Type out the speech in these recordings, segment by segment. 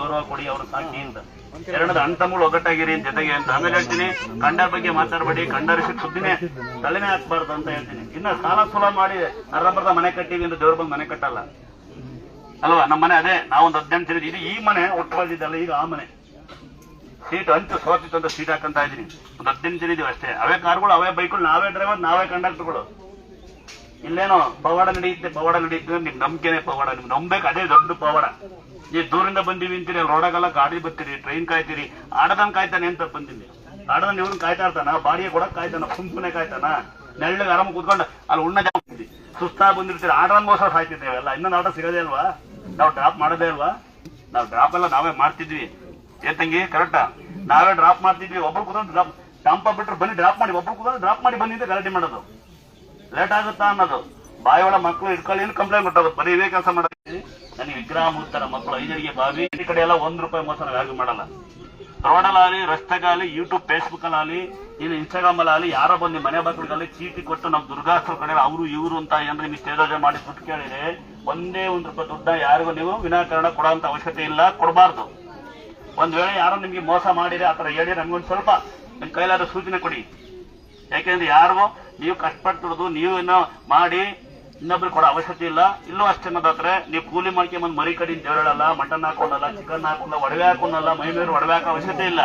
ಗೌರವ ಕೊಡಿ ಅವ್ರ ಸಾಕ್ಷಿಯಿಂದ. ಎರಡದ ಅಣ್ತಮ್ಮಗಳು ಒಗ್ಗಟ್ಟಾಗಿರಿ ಜೊತೆಗೆ ಅಂತ ಆಮೇಲೆ ಹೇಳ್ತೀನಿ, ಕಂಡ ಬಗ್ಗೆ ಮಾತಾಡಬೇಡಿ ಕಂಡರ ಸುದ್ದಿನೇ ತಲೆನೇ ಹಾಕ್ಬಾರ್ದು ಅಂತ ಹೇಳ್ತೀನಿ. ಇನ್ನ ಸಾಲ ಸೂಲ ಮಾಡಿ ಅರ್ಧಂಬರ್ಧ ಮನೆ ಕಟ್ಟಿವಿ ಅಂತ ದೇವ್ರ ಬಂದು ಮನೆ ಕಟ್ಟಲ್ಲ. ಅಲ್ವಾ? ನಮ್ಮ ಮನೆ ಅದೇ, ನಾವೊಂದು ಹದಿನೆಂಟು ತಿರುಗಿ ಇದು ಈ ಮನೆ ಒಟ್ಟು ಬಂದಿದ್ದಲ್ಲ ಈಗ ಆ ಮನೆ. ಸೀಟ್ ಹಂಚು ಸೋತಿತ್ತು ಅಂತ ಸೀಟ್ ಹಾಕಂತ ಇದೀನಿ ಒಂದು ಹದಿನೆಂಟು ಇದೀವಿ ಅಷ್ಟೇ. ಅವೇ ಕಾರ್ಗಳು, ಅವೇ ಬೈಕ್ಗಳು, ನಾವೇ ಡ್ರೈವರ್ ನಾವೇ ಕಂಡಕ್ಟರ್ಗಳು ಇಲ್ಲೇನೋ ಪವಾಡ ನಡೆಯುತ್ತೆ ಪವಾಡ ನಡೆಯುತ್ತೆ ನಿಮ್ ನಂಬಿಕೆನೆ ಪವಾಡ. ನಿಮ್ಗೆ ನಂಬೇಕು ಅದೇ ದೊಡ್ಡ ಪವಾಡ. ನೀವು ದೂರಿಂದ ಬಂದೀವಿ ಅಂತೀರಿ ರೋಡಾಗೆಲ್ಲ ಗಾಡಿ ಬರ್ತೀರಿ ಟ್ರೈನ್ ಕಾಯ್ತೀರಿ ಆಡದನ್ ಕಾಯ್ತಾನೆ ಅಂತ ಬಂದಿನಿ ಆಡದನ್ ಇವ್ರನ್ನ ಕಾಯ್ತಾ ಇರ್ತಾನ ಬಾಡಿಗೆ ಕೊಡಕ್ ಕಾಯ್ತಾನ ಸುಮ್ಮನೆ ಕಾಯ್ತಾನ. ನೆಳ್ಳಗೆ ಆರಾಮ ಕೂತ್ಕೊಂಡು ಅಲ್ಲಿ ಉಣ್ಣ ಜಾಸ್ತಿ ಸುಸ್ತಾಗಿ ಬಂದಿರ್ತೀರಿ ಮೋಸ ಸಾಯ್ತಿದ್ದೇವೆ ಅಲ್ಲ ಇನ್ನೊಂದು ಆಟ ಸಿಗೋದೇ ಅಲ್ವಾ ನಾವು ಡ್ರಾಪ್ ಮಾಡೋದೇ ಅಲ್ವಾ ನಾವು ಡ್ರಾಪ್ ಎಲ್ಲ ನಾವೇ ಮಾಡ್ತಿದ್ವಿ. ಏ ತಂಗಿ ಕರೆಕ್ಟಾ ನಾವೇ ಡ್ರಾಪ್ ಮಾಡ್ತಿದ್ವಿ, ಒಬ್ರು ಕೂತ್ಕೊಂಡು ಡ್ರಾಪ್ ಟಂಪ ಬಿಟ್ರೆ ಬನ್ನಿ ಡ್ರಾಪ್ ಮಾಡಿ, ಒಬ್ರು ಕೂತ್ಕೊಂಡು ಡ್ರಾಪ್ ಮಾಡಿ ಬನ್ನಿ ಅಂತ ಗಲಾಟೆ ಮಾಡೋದು. ಲೇಟ್ ಆಗುತ್ತಾ ಅನ್ನೋದು. ಬಾಯಿ ಒಳ ಮಕ್ಕಳು ಇಟ್ಕೊಳ್ಳಿ ಕಂಪ್ಲೇಂಟ್ ಕೊಟ್ಟೋದು ಬರೀ ಕೆಲಸ ಮಾಡೋದು. ನನಗೆ ವಿಗ್ರಹ ಮುತ್ತರ ಮಕ್ಕಳು ಐದರಿಗೆ ಬಾವಿ, ಈ ಕಡೆ ಎಲ್ಲ ಒಂದ್ ರೂಪಾಯಿ ಮೋಸ ನಾವು ಯಾರಿಗೂ ಮಾಡಲ್ಲ. ರೋಡಲ್ಲಾಗಲಿ ರಸ್ತೆಗಾಲಿ ಯೂಟ್ಯೂಬ್ ಫೇಸ್ಬುಕ್ ಅಲ್ಲಿ ಇನ್ನು ಇನ್ಸ್ಟಾಗ್ರಾಮ್ ಅಲ್ಲಿ ಯಾರೋ ಬಂದು ಮನೆ ಬಾಗಿಲಿಗಲ್ಲಿ ಚೀಟಿ ಕೊಟ್ಟು ನಮ್ಮ ದುರ್ಗಾಸ್ತ್ರ ಕಡೆ ಅವರು, ಇವರು ಅಂತ ಏನ್ರಿ ನಿಮ್ಗೆ ಸ್ಟೇಜ್ ಮಾಡಿ ದುಡ್ಡು ಕೇಳಿದ್ರೆ ಒಂದೇ ಒಂದು ರೂಪಾಯಿ ದುಡ್ಡ ಯಾರಿಗೂ ನೀವು ವಿನಾಕಾರಣ ಕೊಡೋಂತ ಅವಶ್ಯಕತೆ ಇಲ್ಲ, ಕೊಡಬಾರ್ದು. ಒಂದ್ ವೇಳೆ ಯಾರೋ ನಿಮ್ಗೆ ಮೋಸ ಮಾಡಿದ್ರೆ ಆತರ ಹೇಳಿ ನಂಗೊಂದು ಸ್ವಲ್ಪ ನಿಮ್ ಕೈಲಾದ ಸೂಚನೆ ಕೊಡಿ. ಯಾಕೆಂದ್ರೆ ಯಾರಿಗೂ ನೀವು ಕಷ್ಟಪಟ್ಟು ನೀವು ಏನೋ ಮಾಡಿ ಇನ್ನೊಬ್ರು ಕೊಡೋ ಅವಶ್ಯಕತೆ ಇಲ್ಲ. ಇಲ್ಲೂ ಅಷ್ಟೇ ಅನ್ನೋದಾದ್ರೆ ನೀವು ಕೂಲಿ ಮಾಡ್ಕೊಂಬಂದ್ ಮರಿ ಕಡಿ ದೇವರಲ್ಲ ಮಟನ್ ಹಾಕೊಂಡಲ್ಲ ಚಿಕನ್ ಹಾಕೊಂಡ ಒಡವೆ ಹಾಕೊಂಡಲ್ಲ ಮೈ ಮೇಲೆ ಒಡವೆ ಹಾಕೋ ಅವಶ್ಯಕತೆ ಇಲ್ಲ.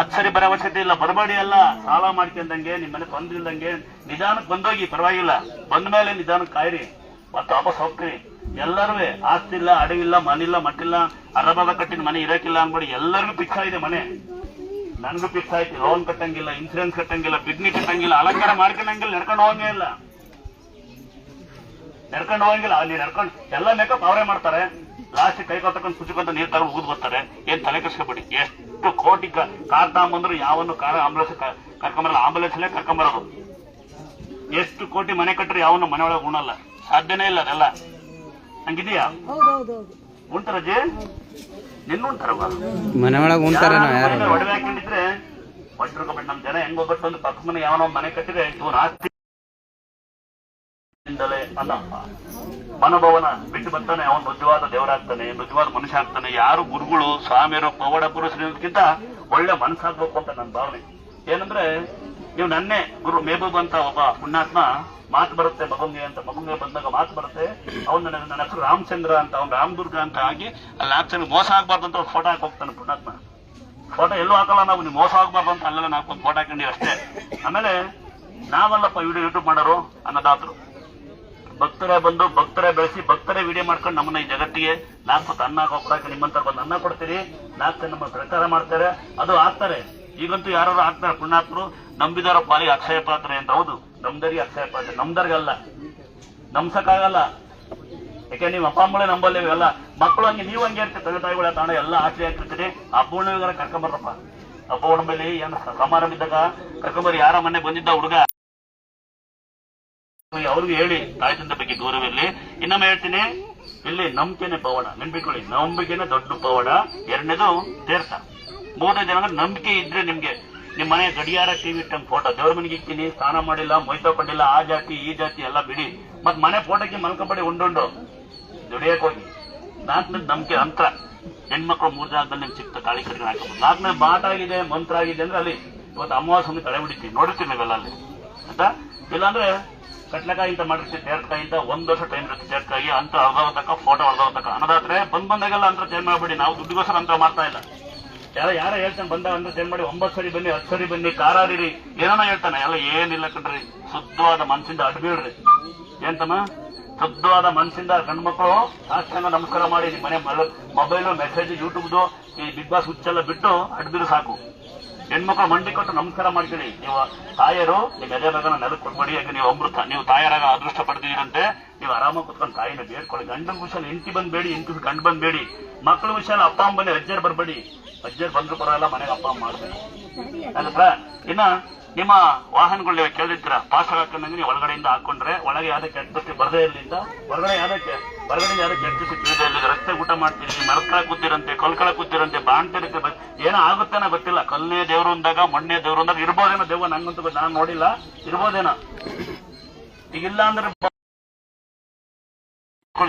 ಅಚ್ಚರಿ ಸರಿ ಬರೋ ಅವಶ್ಯಕತೆ ಇಲ್ಲ. ಬರಬೇಡಿ ಅಲ್ಲ. ಸಾಲ ಮಾಡ್ಕೊಂಡಂಗೆ ನಿಮ್ಮ ಮನೆ ತೊಂದ್ರಿಲ್ದಂಗೆ ನಿಧಾನಕ್ಕೆ ಬಂದೋಗಿ, ಪರವಾಗಿಲ್ಲ. ಬಂದ ಮೇಲೆ ನಿಧಾನಕ್ಕೆ ಕಾಯಿರಿ. ಮತ್ತೆ ವಾಪಸ್ ಹೋಗ್ರಿ. ಎಲ್ಲರೂ ಆಸ್ತಿ ಇಲ್ಲ ಅಡವಿಲ್ಲ, ಮನಿಲ್ಲ, ಮಟ್ಟಿಲ್ಲ ಅರಬಾದ ಕಟ್ಟಿನ ಮನೆ ಇರಕ್ಕಿಲ್ಲ ಅನ್ಬಿಡಿ ಎಲ್ಲರಿಗೂ ಪಿಚ್ಚ ಇದೆ ಮನೆ. ನನಗೂ ಫಿಕ್ಸ್ ಆಯ್ತು. ಲೋನ್ ಕಟ್ಟಂಗಿಲ್ಲ ಇನ್ಸೂರೆನ್ಸ್ ಕಟ್ಟಂಗಿಲ್ಲ ಬಿಡ್ನಿ ಕಟ್ಟಂಗಿಲ್ಲ, ಅಲಂಕಾರ ಮಾಡ್ಕೊಂಡಂಗಿಲ್ಲ, ನಡ್ಕೊಂಡು ಹೋಗಂಗೆ ಇಲ್ಲ. ನಡ್ಕೊಂಡು ಹೋಗಂಗಿಲ್ಲ. ಅಲ್ಲಿ ನಡ್ಕೊಂಡು ಎಲ್ಲ ಮೇಕಪ್ ಅವರೇ ಮಾಡ್ತಾರೆ. ಲಾಸ್ಟ್ ಕೈ ಕೊತ್ತಕೊಂಡು ಕುಚ್ಕೊಂತ ನೀರ್ ತಗೊಂಡು ಊದ್ ಬರ್ತಾರೆ. ಏನ್ ತಲೆ ಕರ್ಸ್ಕೊಬಿಡಿ ಎಷ್ಟು ಕೋಟಿ ಕಾರ್ ತಗೊಂಬಂದ್ರು ಯಾವನ್ನು ಕಾರ್ ಆಂಬುಲೆನ್ಸ್ ಕರ್ಕೊಂಬರಲ್ಲ. ಆಂಬುಲೆನ್ಸ್ ಅಲ್ಲೇ ಕರ್ಕೊಂಬರೋದು. ಎಷ್ಟು ಕೋಟಿ ಮನೆ ಕಟ್ಟರೆ ಯಾವನು ಮನೆ ಒಳಗೆ ಉಣಲ್ಲ ಸಾಧ್ಯನೇ ಇಲ್ಲ ಅದೆಲ್ಲ. ಹಂಗಿದೆಯಾ? ಉಂಟರಜೆ ನಿನ್ನ ಉಂಟಾರವ ಮನೆ ಒಳಗೆ ಯಾರು? ಒಡವೆ ಹಾಕೊಂಡಿದ್ರೆ ಒಟ್ಟಿರ್ಕೊಬಿಟ್ಟು ನಮ್ ಜನ ಹೆಂಗ್ ಹೋಗ್ಬಿಟ್ಟು ಒಂದು ಪಕ್ಕ ಮನೆ ಯಾವನೋ ಮನೆ ಕಟ್ಟಿದ್ರೆ ಇವನ್ ಆಸ್ತಿ ಇಂದಲೇ ಅಲ್ಲ. ಮನೋಭವನ ಬಿಟ್ಟು ಬರ್ತಾನೆ ಅವನ್ ನಿಜವಾದ ದೇವರಾಗ್ತಾನೆ ನಿಜವಾದ ಮನುಷ್ಯ ಆಗ್ತಾನೆ. ಯಾರು ಗುರುಗಳು ಸ್ವಾಮಿಯರು ಪವಾಡ ಪುರುಷರಿಗಿಂತ ಒಳ್ಳೆ ಮನಸ್ಸಾಗ್ಬೇಕು ಅಂತ ನನ್ನ ಭಾವನೆ. ಏನಂದ್ರೆ ನೀವು ನನ್ನೇ ಗುರು ಮೇಬೂಬ್ ಅಂತ ಒಬ್ಬ ಪುಣ್ಯಾತ್ಮ ಮಾತು ಬರುತ್ತೆ ಮಗುಂಗೆ ಅಂತ ಮಗುಂಗೆ ಬಂದಾಗ ಮಾತು ಬರುತ್ತೆ. ಅವ್ನು ನನ್ನ ಹೆಸರು ರಾಮಚಂದ್ರ ಅಂತ, ಅವ್ನು ರಾಮದುರ್ಗ ಅಂತ ಆಗಿ ಅಲ್ಲಿ ಆಕ್ಚುಲಿ ಮೋಸ ಆಗ್ಬಾರ್ದು ಅಂತ ಫೋಟೋ ಹಾಕಿ ಹೋಗ್ತಾನೆ ಪುಣ್ಯಾತ್ಮ. ಫೋಟೋ ಎಲ್ಲೂ ಹಾಕಲ್ಲ ನಾವು, ನೀವು ಮೋಸ ಆಗ್ಬಾರ್ದು ಅಂತ ಅಲ್ಲೆಲ್ಲ ನಾಲ್ಕೊಂದು ಫೋಟೋ ಹಾಕೊಂಡಿ ಅಷ್ಟೇ. ಆಮೇಲೆ ನಾವಲ್ಲಪ್ಪ ವಿಡಿಯೋ ಯೂಟ್ಯೂಬ್ ಮಾಡೋರು, ಅನ್ನದಾತರು. ಭಕ್ತರೇ ಬಂದು, ಭಕ್ತರೇ ಬೆಳೆಸಿ, ಭಕ್ತರೇ ವಿಡಿಯೋ ಮಾಡ್ಕೊಂಡು ನಮ್ಮನ್ನ ಈ ಜಗತ್ತಿಗೆ ನಾಲ್ಕು ಅನ್ನ ಕೊಡಕ್ಕೆ ನಿಮ್ಮಂತ ಬಂದು ಅನ್ನ ಕೊಡ್ತೀರಿ. ನಾಲ್ಕು ನಮ್ಮ ಪ್ರಚಾರ ಮಾಡ್ತಾರೆ. ಅದು ಆಗ್ತಾರೆ. ಈಗಂತೂ ಯಾರು ಆಗ್ತಾರೆ ಪುಣ್ಯಾತ್ಮರು. ನಂಬಿದಾರ ಪಾಲಿಗೆ ಅಕ್ಷಯ ಪಾತ್ರೆ ಅಂತ. ಹೌದು. ನಮ್ದರಿಗೆ ಅಕ್ಷಯ ಪಾತ್ರ ನಮ್ದರ್ಗಲ್ಲ. ನಮ್ಸಕ್ಕಾಗಲ್ಲ. ಯಾಕೆ, ನೀವು ಅಪ್ಪ ಅಮ್ಮಗಳೇ ನಂಬಲ್ಲ ಇವೆಲ್ಲ ಮಕ್ಕಳು ಹಂಗೆ, ನೀವು ಹಂಗೆ ಇರ್ತೀವಿ ತಂದೆ ತಾಯಿಗಳ ತಾಣ ಎಲ್ಲ ಆಚೆ ಹಬ್ಬ ಹುಣ್ಣಿಮೆಗಾರ ಕರ್ಕೊಂಬರ್ರಪ್ಪ ಅಪ್ಪ ಹುಣ್ಣಿಮೆಲಿ ಏನು ಸಮಾರಂಭ ಇದ್ದಾಗ ಕರ್ಕೊಂಬರಿ ಯಾರ ಮನೆ ಬಂದಿದ್ದ ಹುಡುಗ? ಅವ್ರಿಗೆ ಹೇಳಿ, ತಾಯಿ ತಂದೆ ಬಗ್ಗೆ ಗೌರವ ಇನ್ನೊಮ್ಮೆ ಹೇಳ್ತೀನಿ. ಇಲ್ಲಿ ನಂಬಿಕೆನೆ ಪವಾಡ. ನೆನ್ಪಿಟ್ಕೊಳ್ಳಿ. ನಂಬಿಕೆನೆ ದೊಡ್ಡ ಪವಾಡ. ಎರಡನೇದು ತೀರ್ಥ ಮೂರನೇ ಜನ ನಂಬಿಕೆ ಇದ್ರೆ ನಿಮ್ಗೆ ನಿಮ್ ಮನೆ ಗಡಿಯಾರ ಟಿವಿ ಇಟ್ಟಂಗ್ ಫೋಟೋ ದೇವ್ರ ಮನೆಗೆ ಇಕ್ತೀನಿ, ಸ್ನಾನ ಮಾಡಿಲ್ಲ ಮೈ ತಗೊಂಡಿಲ್ಲ ಆ ಜಾತಿ, ಈ ಜಾತಿ ಎಲ್ಲ ಬಿಡಿ. ಮತ್ ಮನೆ ಫೋಟೋಕ್ಕೆ ಮಲ್ಕೊಂಬಡಿ ಉಂಡುಂಡು. ದುಡಿಯಕ್ ಹೋಗಿ. ನಾಲ್ಕನೇ ನಂಬಿಕೆ ಅಂತರ ಹೆಣ್ಮಕ್ಳು ಮೂರ್ ಜಾಗದಲ್ಲಿ ನಿಮ್ಗೆ ಸಿಕ್ತ ತಾಳಿ ಕಡಿಮೆ ಹಾಕಬಹುದು ನಾಲ್ಕನೇ ಬಾಟ ಆಗಿದೆ, ಮಂತ್ರ ಆಗಿದೆ ಅಂದ್ರೆ ಅಲ್ಲಿ ಇವತ್ತು ಅಮಾವಾಸ್ಯೆ ತಡೆ ಬಿಡಿತೀವಿ ನೋಡಿರ್ತೀವಿ ನಾವೆಲ್ಲ ಅಲ್ಲಿ. ಅಂತ ಇಲ್ಲಾಂದ್ರೆ ಕಟ್ಲಕಾಯಿ ಅಂತ ಮಾಡಿರ್ತೀವಿ ಅಂತ ಒಂದ್ ವರ್ಷ ಟೈಮ್ ಇರುತ್ತೆ ತೇರ್ಕಾಯಿ, ಅಂತ ಅರ್ಧ ತಕ್ಕ ಫೋಟೋ ಅರ್ಧ ತಕ್ಕ ಅನ್ನೋದಾದ್ರೆ ಬಂದ್ ಬಂದಾಗೆಲ್ಲ ಅಂತ ಚೇಂಜ್ ಮಾಡ್ಬೇಡಿ. ನಾವು ದುಡ್ಡಿಗೋಸ್ಕರ ಅಂತ ಮಾಡ್ತಾ ಇಲ್ಲ. ಯಾರ ಯಾರ ಹೇಳ್ತಾನೆ, ಬಂದ ಅಂದ್ರೆ ಏನ್ ಮಾಡಿ, ಒಂಬತ್ತು ಸರಿ ಬನ್ನಿ, ಹತ್ತು ಸರಿ ಬನ್ನಿ ಕಾರಾಡಿರಿ ಏನೋ ಹೇಳ್ತಾನೆ? ಎಲ್ಲ ಏನಿಲ್ಲ ಕಣ್ರಿ. ಶುದ್ಧವಾದ ಮನಸ್ಸಿಂದ ಅಡ್ಬೀಳ್ರಿ ಏನ್ತಮ್ಮ? ಶುದ್ಧವಾದ ಮನಸ್ಸಿಂದ ಗಂಡು ಮಕ್ಕಳು ಸಾಕ್ಷಾಂಗ ನಮಸ್ಕಾರ ಮಾಡಿ ನಿಮ್ಮ ಮನೆ ಮೊಬೈಲ್ ಮೆಸೇಜ್ ಯೂಟ್ಯೂಬ್ದು ಈ ಬಿಗ್ ಬಾಸ್ ಹುಚ್ಚೆಲ್ಲ ಬಿಟ್ಟು ಅಡ್ಬಿರು ಸಾಕು. ಹೆಣ್ಮಕ್ಳು ಮಂಡಿ ಕೊಟ್ಟು ನಮಸ್ಕಾರ ಮಾಡ್ತೀನಿ ನೀವು ತಾಯರು, ನಿಮ್ಮ ಎದೆ ಮಗನ ನೆಲಕ್ಕೆ ಕೊಡ್ಬೇಡಿ ಯಾಕೆ ನೀವು ಅಮೃತ, ನೀವು ತಾಯರಾಗ ಅದೃಷ್ಟ ಪಡೆದಿರಂತೆ ನೀವು ಆರಾಮಾಗಿ ಕುತ್ಕೊಂಡು ತಾಯಿನ ಬೇಡ್ಕೊಳ್ಳಿ. ಗಂಡನ ವಿಷಯ ಹೆಂಡತಿ ಬಂದ್ಬೇಡಿ ಹೆಂಡತಿ ಗಂಡು ಬಂದ್ಬೇಡಿ ಮಕ್ಕಳ ವಿಷಯ ಅಪ್ಪ ಅಮ್ಮ ಬನ್ನಿ ಅಜ್ಜರ್ ಬರ್ಬೇಡಿ. ಅಜ್ಜರ್ ಬಂದ್ರು ಬರೋಲ್ಲ ಮನೆಗೆ ಅಪ್ಪ ಅಮ್ಮ ಅಲ್ಲಪ್ಪ ಇನ್ನ ನಿಮ್ಮ ವಾಹನಗಳು ಕೇಳಿರ್ತೀರ ಪಾಸ್ ಹಾಕೊಂಡಂಗೆ ನೀವು ಒಳಗಡೆಯಿಂದ ಹಾಕೊಂಡ್ರೆ ಒಳಗೆ ಯಾವ್ದೇ ಕೆಟ್ಟ ಬರದೇ ಇರಲಿಂದ, ಹೊರಗಡೆ ಯಾವ್ದಕ್ಕೆ ಹೊರಗಡೆ ಯಾವ್ದೇ ಕೆಟ್ಟ ತಿಳಿದೇ ಇಲ್ಲ ರಸ್ತೆ ಊಟ ಮಾಡ್ತೀರಿ ಮರಕಳ ಕೂತಿರಂತೆ ಕೊಲ್ಕಳ ಕೂತಿರಂತೆ ಬಾಣ್ತಿರಂತೆ ಏನೋ ಆಗುತ್ತೇನೋ ಗೊತ್ತಿಲ್ಲ. ಕಲ್ಲೇ ದೇವ್ರು ಅಂದಾಗ ಮಣ್ಣೆ ದೇವ್ರು ಅಂದಾಗ ಇರ್ಬೋದೇನೋ ದೇವ ನಂಗಂತೂ ನಾನ್ ನೋಡಿಲ್ಲ, ಇರ್ಬೋದೇನೋ. ಈಗಿಲ್ಲ ಅಂದ್ರೆ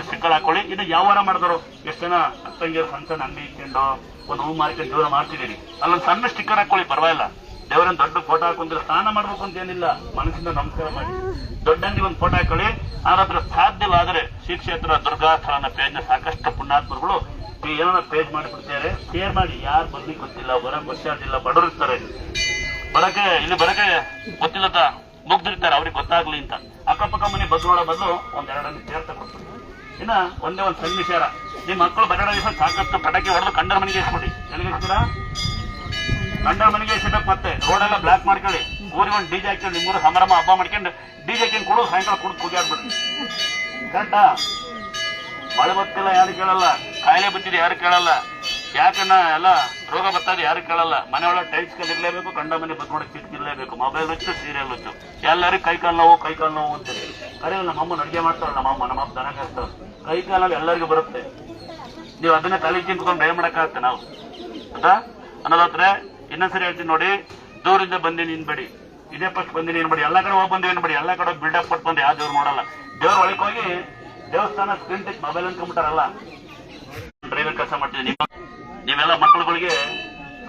ಸ್ಟಿಕ್ಕರ್ ಹಾಕೊಳ್ಳಿ ಇದು ಯಾವಾರ ಮಾಡಿದ್ರು? ಎಷ್ಟು ಜನ? ಅಕ್ಕಂಗಿರು ಸಣ್ಣ ಸಣ್ಣ ಅಂಗಡಿ ಇಟ್ಕೊಂಡು ಒಂದು ಹೂ ಮಾರ್ಕೆಟ್ ಜೀವನ ಮಾಡ್ತಿದ್ದೀರಿ ಅಲ್ಲೊಂದು ಸಣ್ಣ ಸ್ಟಿಕ್ಕರ್ ಹಾಕೊಳ್ಳಿ, ಪರವಾಗಿಲ್ಲ. ದೇವರನ್ನ ದೊಡ್ಡ ಫೋಟೋ ಹಾಕೊಂಡ್ರೆ ಸ್ನಾನ ಮಾಡ್ಬೇಕು ಅಂತ ಏನಿಲ್ಲ. ಮನಸ್ಸಿಂದ ನಮಸ್ಕಾರ ಮಾಡಿ. ದೊಡ್ಡ ಅಂಗಿ ಒಂದು ಫೋಟೋ ಹಾಕೊಳ್ಳಿ. ಆದ್ರೆ ಸಾಧ್ಯವಾದರೆ ಶ್ರೀ ಕ್ಷೇತ್ರ ದುರ್ಗಾಸ್ಥಾನ ಪೇಜ್ನ ಸಾಕಷ್ಟು ಪುಣ್ಯಾತ್ಮರುಗಳು ಏನೋ ಪೇಜ್ ಮಾಡಿಬಿಡ್ತಾರೆ. ಶೇರ್ ಮಾಡಿ. ಯಾರು ಬರ್ಲಿಕ್ಕೆ ಗೊತ್ತಿಲ್ಲ. ಬರಕ್ ಗೊತ್ತಾಗಿಲ್ಲ ಬಡವರು ಇರ್ತಾರೆ. ಬರಕ್ಕೆ ಇಲ್ಲಿ ಬರಕ್ಕೆ ಗೊತ್ತಿಲ್ಲದ? ಮುಗ್ದಿರ್ತಾರೆ. ಅವ್ರಿಗೆ ಗೊತ್ತಾಗ್ಲಿ ಅಂತ. ಅಕ್ಕಪಕ್ಕ ಮನೆ ಬಸ್ ನೋಡೋ ಬದಲು ಒಂದೆರಡನ್ನು ಸೇರ್ತ ಕೊಡ್ತಾರೆ ಇನ್ನ ಒಂದೇ ಒಂದು ಸಣ್ಣ ವಿಚಾರ ನಿಮ್ ಮಕ್ಕಳು ಬರಡೋ ದಿವಸ ಸಾಕಷ್ಟು ಪಟಾಕಿ ಹೊಡೆದು ಕಂಡರ ಮನೆಗೆ ಇಸ್ಬಿಡಿ ಇಸ್ತೀರಾ ಕಂಡರ ಮನೆಗೆ ಇಸ್ಬೇಕು ಮತ್ತೆ ರೋಡೆಲ್ಲ ಬ್ಲಾಕ್ ಮಾಡ್ಕೊಳ್ಳಿ. ಊರಿಗೆ ಒಂದು ಡಿಜೆ ಹಾಕೊಂಡು ನಿಮ್ಮೂರು ಸಂಭ್ರಮ ಹಬ್ಬ ಮಾಡ್ಕೊಂಡು ಡಿಜೆ ಹಾಕೊಂಡು ಕೊಡು ಸಾಯಂಕಾಲ ಕುಡಿದು ಆಗ್ಬಿಡ್ರಿ ಕರೆಕ್ಟಾ ಮಳೆ ಬರ್ತಿಲ್ಲ, ಯಾರು ಕೇಳಲ್ಲ. ಕಾಯಿಲೆ ಬಿದ್ದಿದೆ, ಯಾರು ಕೇಳಲ್ಲ. ಯಾಕನ್ನ ಎಲ್ಲ ರೋಗ ಬರ್ತದೆ ಯಾರು ಕೇಳಲ್ಲ. ಮನೆ ಒಳಗೆ ಟೈಲ್ಸ್ ಕಲ್ ಕಂಡ ಮನೆ ಬಸ್ ನೋಡಕ್ ಕಿಟಕಿ ಇರ್ಲೇಬೇಕು. ಮೊಬೈಲ್ ಹಚ್ಚು ಸೀರಿಯಲ್ ಹಚ್ಚು. ಎಲ್ಲರಿಗೂ ಕೈ ಕಾಲು ನೋವು, ಕೈ ಕಾಲು ನೋವು ಅಂತಾರೆ. ಕರೆಯಲ್ಲ ನಮ್ಮ ಅಮ್ಮನ ಅಡುಗೆ ಮಾಡ್ತಾರೆ ನಮ್ಮ ಅಮ್ಮ ನಮ್ಮ ದನ ಕಾಸ್ತಾರ ಕೈ ಕಾಲಲ್ಲಿ ಎಲ್ಲರಿಗೂ ಬರುತ್ತೆ. ನೀವು ಅದನ್ನ ತಲೆ ತಿಂತ್ಕೊಂಡು ಭಯ ಮಾಡಕ್ಕಾಗತ್ತೆ ನಾವು. ಆಯ್ತಾ ಅನ್ನೋದಾದ್ರೆ ಇನ್ನೊಂದ್ಸರಿ ಹೇಳ್ತೀನಿ ನೋಡಿ ದೂರಿಂದ ಬಂದಿ ನಿನ್ಬೇಡಿ ಇದೇ ಫಸ್ಟ್ ಬಂದಿ ನಿನ್ಬೇಡಿ ಎಲ್ಲ ಕಡೆ ಹೋಗಿ ಬಂದಿವಿ ನಿನ್ಬೇಡಿ ಎಲ್ಲ ಕಡೆ ಬಿಲ್ಡಪ್ ಕೊಟ್ಟು ಬಂದು ಯಾವ ದೇವ್ರು ನೋಡಲ್ಲ. ದೇವ್ರ ಒಳಗೆ ಹೋಗಿ ದೇವಸ್ಥಾನ ಸ್ಕ್ರೀನ್ ಟಚ್ ಮೊಬೈಲ್ ಅನ್ಕೊಂಬಿಟ್ಟಾರಲ್ಲ ಡ್ರೈವರ್ ಕೆಲಸ ಮಾಡ್ತೀನಿ ನಿಮ್ಮ ನೀವೆಲ್ಲ ಮಕ್ಕಳುಗಳಿಗೆ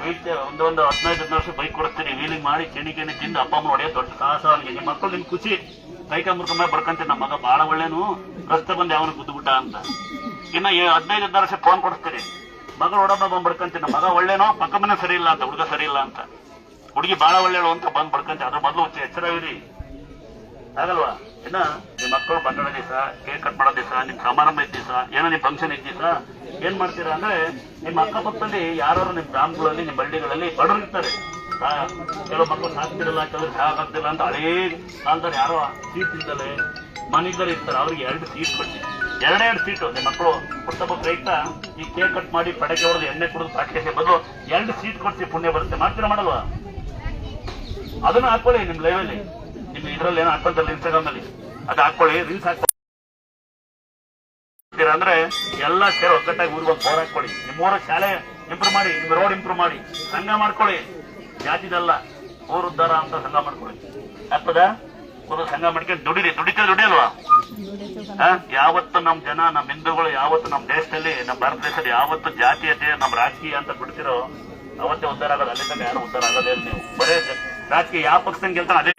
ಒಂದೊಂದು ಒಂದು ಒಂದು ಹದಿನೈದು ಹದಿನೈದು ವರ್ಷ ಬೈಕ್ ಕೊಡಿಸ್ತೀನಿ ವೀಲಿಂಗ್ ಮಾಡಿ ಕೆಣಿ ಕೆಣಿ ತಿಂದು ಅಪ್ಪ ಅಮ್ಮ ನೋಡಿ ದೊಡ್ಡ ಸಾಹಸ ನಿಮ್ಮ ಮಕ್ಕಳು ನಿಮ್ ಖುಷಿ. ಕೈ ಕಂಬರ್ಕೊಂಬ ಬರ್ಕಂತೀನಿ ನಮ್ಮ ಮಗ ಬಹಳ ಒಳ್ಳೇನು. ರಸ್ತೆ ಬಂದು ಯಾವನ ಗುದ್ದುಬಿಟ್ಟ ಅಂತ. ಇನ್ನ ಹದಿನೈದು ಹದಿನಾರು ವರ್ಷ ಫೋನ್ ಕೊಡಿಸ್ತೀರಿ. ಮಗಳು ಹೊಡೋದ ಬಂದ್ ಬಡ್ಕಂತೆ ನಮ್ಮ ಮಗ ಒಳ್ಳೇನೋ ಪಕ್ಕ ಮನೆ ಸರಿ ಇಲ್ಲ ಅಂತ ಹುಡುಗ ಸರಿ ಇಲ್ಲ ಅಂತ. ಹುಡುಗಿ ಬಹಳ ಒಳ್ಳೇಳು ಅಂತ ಬಂದ್ ಬಡ್ಕಂತೆ ಅದ್ರ ಮೊದಲು ಎಚ್ಚರ ಎಚ್ಚರವಿರಿ ಆಗಲ್ವಾ? ಇನ್ನ ನಿಮ್ ಮಕ್ಕಳು ಬಟ್ಟಣ ದಿವಸ ಕೇಕ್ ಕಟ್ ಮಾಡೋ ದಿವಸ ನಿಮ್ ಸಮಾರಂಭ ಇದ್ದ ದಿವಸ ಏನೋ ನಿಮ್ ಫಂಕ್ಷನ್ ಇದ್ದ ದಿವಸ ಏನ್ ಮಾಡ್ತೀರಾ ಅಂದ್ರೆ ನಿಮ್ ಅಕ್ಕಪಕ್ಕದಲ್ಲಿ ಯಾರು ನಿಮ್ ಗ್ರಾಮಗಳಲ್ಲಿ ನಿಮ್ ಹಳ್ಳಿಗಳಲ್ಲಿ ಬಡವರು ಇರ್ತಾರೆ. ಆ, ಕೆಲವು ಮಕ್ಕಳು ಸಾಕ್ತಿರಲ್ಲ ಕೆಲವ್ರು ಸಾಕಾಗ್ತಿಲ್ಲ ಅಂತ ಹಳೇ ಕಾಲದಲ್ಲಿ ಯಾರೋ ಸೀಟ್ ಇದ್ದಲೆ ಮನೆಗಿದ್ದಾರೆ ಇರ್ತಾರೆ. ಅವ್ರಿಗೆ ಎರಡು ಸೀಟ್ ಕೊಡ್ತೀನಿ ಎರಡೇ ಸೀಟು ನಿಮ್ಮ ಮಕ್ಕಳು ಪುಸ್ತಕ ರೈತ ಈ ಕೇಕ್ ಕಟ್ ಮಾಡಿ ಪಡಕೆ ಹೊಡೆದು ಎಣ್ಣೆ ಕುಡಿದು ಪ್ರಾಕ್ಟೀಸ್ ಬದಲು ಎರಡು ಸೀಟ್ ಕೊಡ್ತೀವಿ ಪುಣ್ಯ ಬರುತ್ತೆ. ಮಾಡ್ತೀರಾ ಮಾಡಲ್ವಾ? ಅದನ್ನ ಹಾಕೊಳ್ಳಿ ನಿಮ್ ಲೈವಲ್ಲಿ ನಿಮ್ಮ ಇದರಲ್ಲಿ ಏನೋ ಹಾಕೊಂತಲ್ಲ ಇನ್ಸ್ಟಾಗ್ರಾಮ್ ಅಲ್ಲಿ. ಅದು ಹಾಕೊಳ್ಳಿ ರೀಲ್ಸ್ ಹಾಕೊಳ್ಳಿ. ಅಂದ್ರೆ ಎಲ್ಲ ಸೇರಿ ಒಗ್ಗಟ್ಟಾಗಿ ಊರಿಗೆ ಬೋರ್ ಹಾಕೊಳ್ಳಿ ನಿಮ್ಮ ಊರ ಶಾಲೆ ಇಂಪ್ರೂವ್ ಮಾಡಿ, ನಿಮ್ಮ ರೋಡ್ ಇಂಪ್ರೂವ್ ಮಾಡಿ. ಸಂಘ ಮಾಡ್ಕೊಳ್ಳಿ. ಜಾತಿದಲ್ಲ ಊರು ಉದ್ಧಾರ ಅಂತ ಸಂಘ ಮಾಡ್ಕೊಳ್ಳಿ. ಆಗ್ತದ? ಊರು ಸಂಘ ಮಾಡ್ಕೊಂಡು ದುಡಿರಿ. ದುಡಿತ ದುಡಿಯಲ್ವಾ? ಯಾವತ್ತು ನಮ್ ಜನ ನಮ್ಮ ಹಿಂದೂಗಳು, ಯಾವತ್ತು ನಮ್ ದೇಶದಲ್ಲಿ ನಮ್ಮ ಭಾರತ ದೇಶದಲ್ಲಿ ಯಾವತ್ತು ಜಾತೀಯತೆ, ನಮ್ ರಾಜಕೀಯ ಅಂತ ಬಿಡ್ತಿರೋ, ಅವತ್ತೇ ಉದ್ಧಾರ ಆಗೋದು, ಅಲ್ಲಿ ತನಕ ಯಾರು ಉದ್ಧಾರ ಆಗೋದೇ ನೀವು. ಬರೇ ರಾಜಕೀಯ ಯಾವ ಪಕ್ಷದಂಗೆ ಗೆಲ್ತಾನೆ ಅದೇ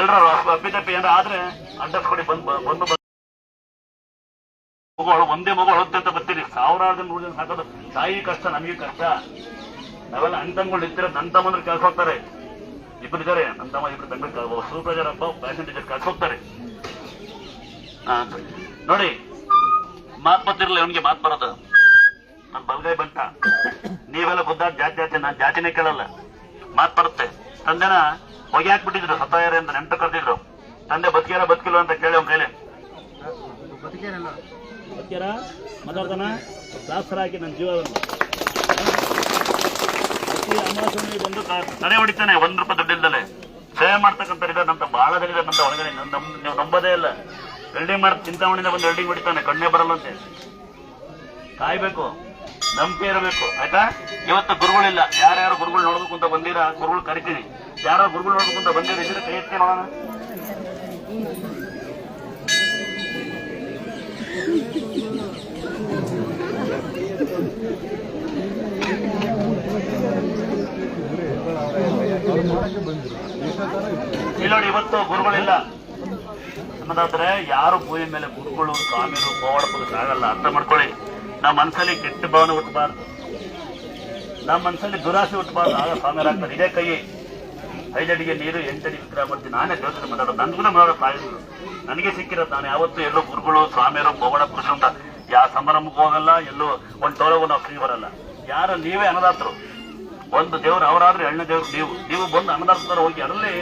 ಎಲ್ಲರ ಅಪ್ಪಿತಪ್ಪಿ ಏನಾರ ಆದ್ರೆ ಅಂಡರ್ಸ್ಕೊಡಿ ಬಂದ್, ಬಂದು ಬಂದು ಮಗು ಒಂದೇ ಮಗು ಅಳುತ್ತೆ ಅಂತ ಬರ್ತೀರಿ. ಸಾವಿರಾರು ಜನ ಸಾಕೋದು. ತಾಯಿ ಕಷ್ಟ, ನಮಗೆ ಕಷ್ಟ. ನಾವೆಲ್ಲ ಅಣ್ತಂಗಳು ಇರ್ತಿರೋದು ನನ್ನ ತಮ್ಮಂದ್ರೆ ಕೆಲಸ ಹೋಗ್ತಾರೆ. ಇಬ್ರು ಇದಾರೆ ನನ್ನ ತಮ್ಮ ಇಬ್ಬರು ಬೆಂಗಳೂರು ಹಬ್ಬ ಪ್ಯಾಸೆಂಜರ್ ಟೀಚರ್ ಕೆಲಸ ಹೋಗ್ತಾರೆ. ನೋಡಿ, ಮಾತ್ ಬರ್ತಿರ್ಲಿಲ್ಲ, ಇವನಿಗೆ ಮಾತ್ ಬರೋದು. ನನ್ ಬಲ್ಗೈ ಬಂತ. ನೀವೆಲ್ಲ ಬುದ್ಧ ಜಾತಿ ಜಾತಿ, ನಾನು ಜಾತಿನೇ ಕೇಳಲ್ಲ. ಮಾತ್ ಬರುತ್ತೆ. ತಂದೆನ ಹೊಗೆ ಹಾಕ್ಬಿಟ್ಟಿದ್ರು, ಸತ್ತಾಯರೆ ಅಂತ ನೆಂಟು ಕರೆದಿದ್ರು. ತಂದೆ ಬದುಕಿರ ಬದುಕಿಲ್ಲ ಅಂತ ಕೇಳಿ ಅವ್ನ ಕೈಲಿ. ಬದುಕ್ಯಾರ? ಮಾತಾಡ್ತಾನ ದಾಸರಾಗಿ ನನ್ನ ಜೀವವನ್ನು ಪ್ರತಿ ಅಮಾವಾಸ್ಯೆ ಬಂದು ಕ- ತಡೆ ಹೊಡಿತಾನೆ, ಒಂದ್ ರೂಪಾಯಿ ದುಡ್ಡಿಲ್ದಲೆ. ಸೇವೆ ಮಾಡ್ತಕ್ಕಂಥ ನಮ್ಮ ಬಹಳ ನಮ್ಮ ಒಳಗಡೆ ನೀವು ನಂಬೋದೇ ಇಲ್ಲ. ವೆಲ್ಡಿಂಗ್ ಮಾಡಿ ಚಿಂತಾಮಣಿಯಿಂದ ಬಂದು ವೆಲ್ಡಿಂಗ್ ಹೊಡಿತಾನೆ, ಕಣ್ಣೇ ಬರಲ್ಲಂತೆ ಕಾಯ್ಬೇಕು, ನಂಬಿಕೆ ಇರಬೇಕು, ಆಯ್ತಾ? ಇವತ್ತು ಗುರುಗಳಿಲ್ಲ. ಯಾರ್ಯಾರು ಗುರುಗಳು ನೋಡ್ಬೇಕು ಅಂತ ಬಂದಿರ, ಗುರುಗಳು ಕರಿತೀನಿ. ಯಾರೋ ಗುರುಗಳು ನೋಡ್ಬೇಕು ಅಂತ ಬಂದಿರ ಕೈ ಎತ್ತಿ ನೋಡೋಣ. ಇಲ್ಲಿ ಇವತ್ತು ಗುರುಗಳಿಲ್ಲ. ಅನ್ನೋದಾದ್ರೆ ಯಾರು ಭೂಮಿ ಮೇಲೆ ಗುರುಗಳು ಸ್ವಾಮಿಗಳು ಹೋರಾಡೋದಕ್ಕೆ ಆಗಲ್ಲ ಅರ್ಥ ಮಾಡ್ಕೊಳ್ಳಿ. ನಮ್ಮ ಮನಸ್ಸಲ್ಲಿ ಕೆಟ್ಟ ಭಾವನೆ ಹುಟ್ಟಬಾರ್ದು. ನಮ್ಮ ಮನಸ್ಸಲ್ಲಿ ದುರಾಸೆ ಹುಟ್ಟಬಾರ್ದು. ಆಗ ಸ್ವಾಮಿಯರಾಗ್ತಾರೆ ಇದೇ ಕೈ. ಐದಡಿಗೆ ನೀರು, ಎಂಟಡಿ ವಿಗ್ರಹ ಮಾಡ್ತೀನಿ ನಾನೇ ದೇವಸ್ಥಾನ ಮಾತಾಡೋದು. ನನ್ಗೂ ಮಾಡೋ ತಾಯಿಗಳು ನನಗೆ ಸಿಕ್ಕಿರೋದು ನಾನು ಯಾವತ್ತೂ ಎಲ್ಲೋ ಗುರುಗಳು, ಸ್ವಾಮಿಯರು ಹೋಗೋಣ ಪುರುಷ ಯಾವ ಸಂಭ್ರಮಕ್ಕೆ ಹೋಗಲ್ಲ, ಎಲ್ಲೋ ಒಂದು ತೋಳಗೂ ನಾವು ಫ್ರೀ ಬರಲ್ಲ. ಯಾರು ನೀವೇ ಅನ್ನದಾತರು. ಒಂದು ದೇವರು ಅವರಾದ್ರೆ ಎಣ್ಣೆ ದೇವ್ರು ನೀವು. ನೀವು ಬಂದು ಅನ್ನದಾತರ ಹೋಗಿ ಅಲ್ಲೇ